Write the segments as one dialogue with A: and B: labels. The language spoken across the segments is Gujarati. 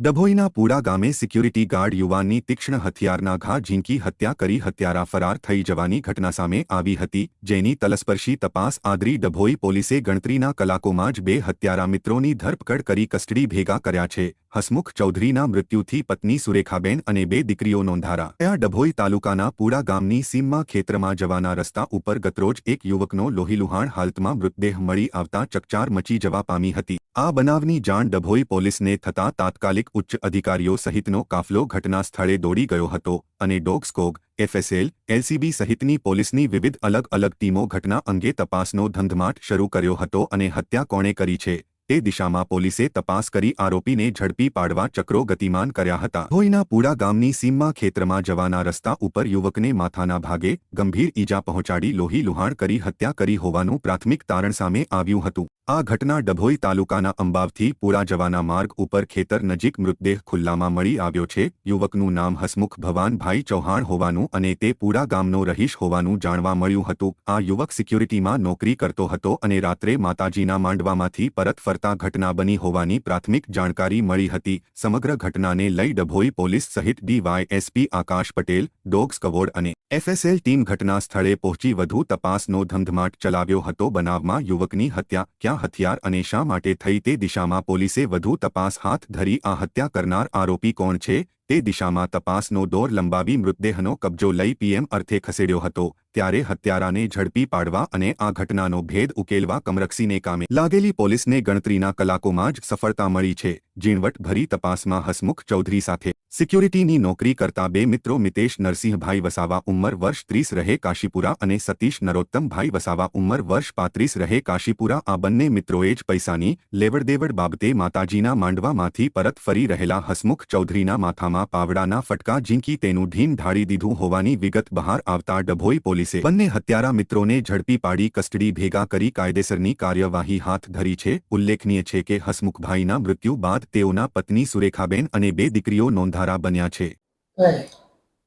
A: ડભોઈના પૂડા ગામે સિક્યુરિટી ગાર્ડ યુવાનની તીક્ષ્ણ હથિયારના ઘા ઝીંકી હત્યા કરી હત્યારા ફરાર થઈ જવાની ઘટના સામે આવી હતી, જેની તલસ્પર્શી તપાસ આદરી ડભોઈ પોલીસે ગણતરીના કલાકોમાં જ બે હત્યારા મિત્રોની ધરપકડ કરી કસ્ટડી ભેગા કર્યા છે. હસમુખ ચૌધરીના મૃત્યુથી પત્ની સુરેખાબેન અને બે દીકરીઓ નોંધારા. ત્યાં ડભોઈ તાલુકાના પૂડા ગામની સીમમાં ખેતરમાં જવાના રસ્તા ઉપર ગતરોજ એક યુવકનો લોહીલુહાણ હાલતમાં મૃતદેહ મળી આવતા ચકચાર મચી જવા પામી હતી. આ બનાવની જાણ ડભોઈ પોલીસને થતાં તાત્કાલિક ઉચ્ચ અધિકારીઓ સહિતનો કાફલો ઘટના સ્થળે દોડી ગયો હતો અને ડોગસ્કોગ, એફએસએલ, એલસીબી સહિતની પોલીસની વિવિધ અલગ અલગ ટીમો ઘટના અંગે તપાસનો ધંધમાટ શરૂ કર્યો હતો અને હત્યા કોણે કરી છે? તે દિશામાં પોલીસે તપાસ કરી આરોપીને ઝડપી પાડવા ચક્રો ગતિમાન કર્યા હતા. ધોઈના પૂડા ગામની સીમમાં ખેતરમાં જવાના રસ્તા ઉપર યુવકને માથાના ભાગે ગંભીર ઈજા પહોંચાડી લોહી લુહાણ કરી હત્યા કરી હોવાનું પ્રાથમિક તારણ સામે આવ્યું હતું. આ ઘટના ડભોઈ તાલુકાના અંબાવથી પુરા જવાના માર્ગ ઉપર ખેતર નજીક મૃતદેહ ખુલ્લામાં મળી આવ્યો છે. યુવકનું નામ હસમુખ ભવાનભાઈ ચૌહાણ હોવાનું અને તે પુરા ગામનો રહીશ હોવાનું જાણવા મળ્યું હતું. આ યુવક સિક્યુરિટીમાં નોકરી કરતો હતો અને રાત્રે માતાજીના માંડવામાંથી પરત ફરતા ઘટના બની હોવાની પ્રાથમિક જાણકારી મળી હતી. સમગ્ર ઘટનાને લઈ ડભોઈ પોલીસ સહિત DYSP Akash Patel dog squad અને એફએસએલ ટીમ ઘટના સ્થળે પહોંચી વધુ તપાસનો ધમધમાટ ચલાવ્યો હતો. બનાવમાં યુવકની હત્યા, ક્યાં હથિયાર અને શા માટે થઈ તે દિશામાં પોલીસે વધુ તપાસ હાથ ધરી આ હત્યા કરનાર આરોપી કોણ છે? તે દિશામાં તપાસનો દોર લંબાવી મૃતદેહનો કબજો લઈ પીએમ અર્થે ખસેડ્યો હતો, ત્યારે હત્યારાને ઝડપી પાડવા અને આ ઘટનાનો ભેદ ઉકેલવા કમરક્ષીને કામે. લાગેલી પોલીસને ગણતરીના કલાકોમાં જ સફળતા મળી છે, ઝીણવટભરી તપાસમાં હસમુખ ચૌધરી સાથે. સિક્યુરિટીની નોકરી કરતા બે મિત્રો મિતેશ નરસિંહભાઈ વસાવા ઉંમર વર્ષ ત્રીસ રહે કાશીપુરા અને સતીશ નરોત્તમભાઈ વસાવા ઉંમર વર્ષ પાંત્રીસ રહે કાશીપુરા. આ બંને મિત્રોએ જ પૈસાની લેવડદેવડ બાબતે માતાજીના માંડવામાંથી પરત ફરી રહેલા હસમુખ ચૌધરીના માથામાં પાવડાના ફટકા ઝીંકી તેનું ઢીમ ઢાળી દીધું હોવાની વિગત બહાર આવતા ડભોઈ પોલીસે બંને હત્યારા મિત્રોને ઝડપી પાડી કસ્ટડી ભેગા કરી કાયદેસરની કાર્યવાહી હાથ ધરી છે. ઉલ્લેખનીય છે કે હસમુખભાઈના મૃત્યુ બાદ તેઓના પત્ની સુરેખાબેન અને બે દીકરીઓ નોંધારા બન્યા છે.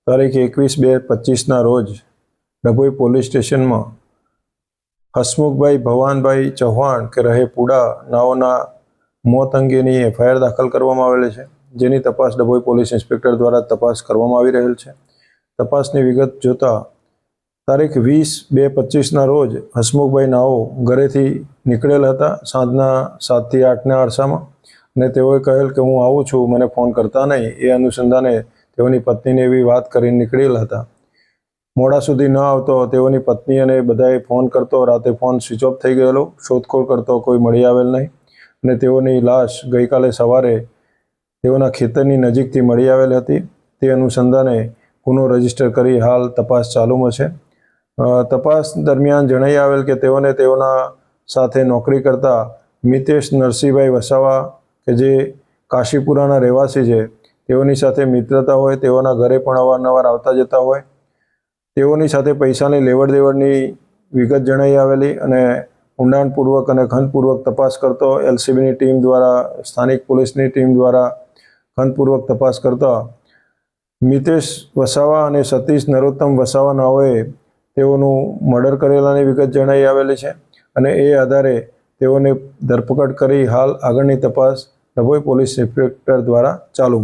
B: તારીખ એકવીસ બે પચીસના રોજ ડભોઈ પોલીસ સ્ટેશનમાં હસમુખભાઈ ભવાનભાઈ ચૌહાણ કે રહે પુડા નાઓના મોત અંગેની એફઆઈઆર દાખલ કરવામાં આવેલી છે. જેની તપાસ ડભોઈ પોલીસ ઇન્સ્પેક્ટર દ્વારા તપાસ કરવામાં આવી રહેલ છે. તપાસની વિગત જોતા તારીખ વીસ બે પચીસના રોજ હસમુખભાઈ નાઓ ઘરેથી નીકળેલ હતા સાંજના સાતથી આઠના અરસામાં અને તેઓએ કહેલ કે હું આવું છું, મને ફોન કરતા નહીં. એ અનુસંધાને તેઓની પત્નીને એવી વાત કરીને નીકળેલ હતા. મોડા સુધી ન આવતો તેઓની પત્ની અને બધાએ ફોન કરતો, રાતે ફોન સ્વિચ ઓફ થઈ ગયેલો, શોધખોળ કરતો કોઈ મળી આવેલ નહીં અને તેઓની લાશ ગઈકાલે સવારે તેઓના ખેતરની નજીકથી મળી આવેલ હતી. તે અનુસંધાને ગુનો રજિસ્ટર કરી હાલ તપાસ ચાલુમાં છે. તપાસ દરમિયાન જણાઈ આવેલ કે તેઓને તેઓના સાથે નોકરી કરતા મિતેશ નરસિંહભાઈ વસાવા કે જે કાશીપુરાના રહેવાસી છે, તેઓની સાથે મિત્રતા હોય, તેઓના ઘરે પણ અવારનવાર આવતા જતા હોય. તેઓની સાથે પૈસાની લેવડ દેવડની વિગત જણાઈ આવેલી અને ઊંડાણપૂર્વક અને ખંતપૂર્વક તપાસ કરતો એલસીબીની ટીમ દ્વારા, સ્થાનિક પોલીસની ટીમ દ્વારા ખંતપૂર્વક તપાસ કરતા મિતેશ વસાવા અને સતીશ નરોત્તમ વસાવા નાઓએ તેઓનું મર્ડર કરેલાની વિગત જણાઈ આવેલી છે અને એ આધારે તેઓને ધરપકડ કરી હાલ આગળની તપાસ ડભોઈ પોલીસ ઇન્સ્પેક્ટર દ્વારા ચાલુ